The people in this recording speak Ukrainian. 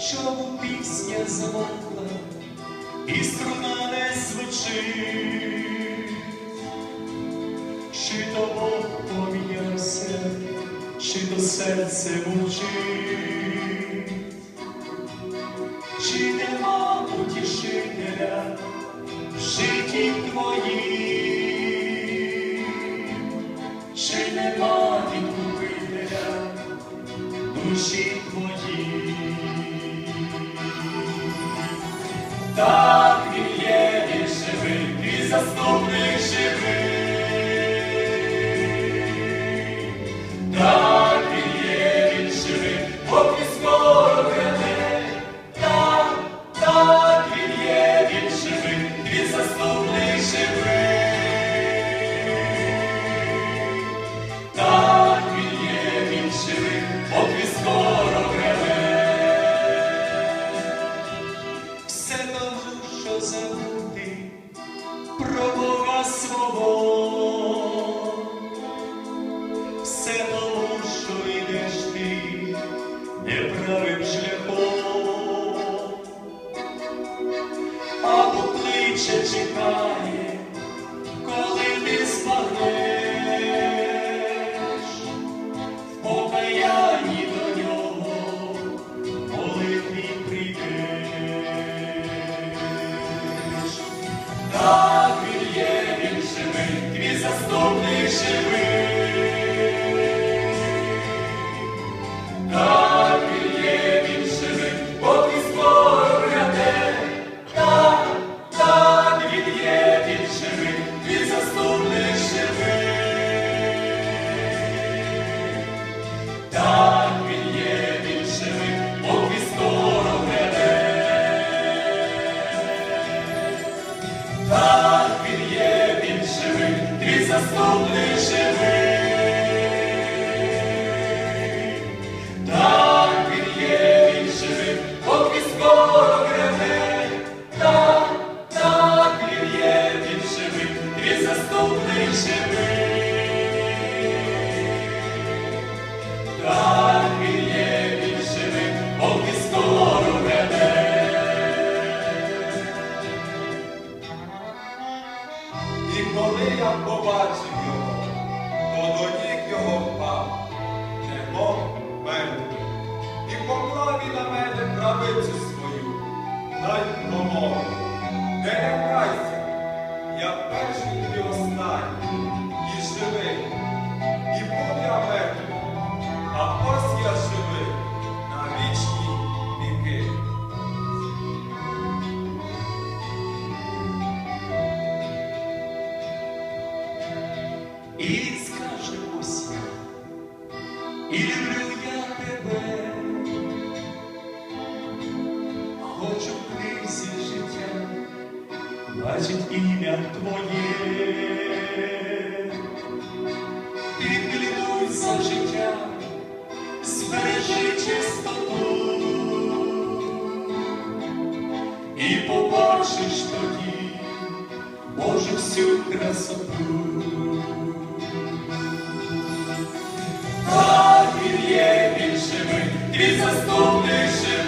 щоб пісня замовкла і струна не звучить, чи то Бог помінявся, чи то серце мовчить, чи нема утішителя в житті твоїй. так він є, він живий, і заступник. Yes, коли я побачив його, то до ніг його впав, немов мертвий, і поклав він на мене правицю. вообразить имя Твое. И клянусь життя, сбережи чистоту, і побачиш тоді, Боже, всю красоту. Так, він є більше ми, і заступниши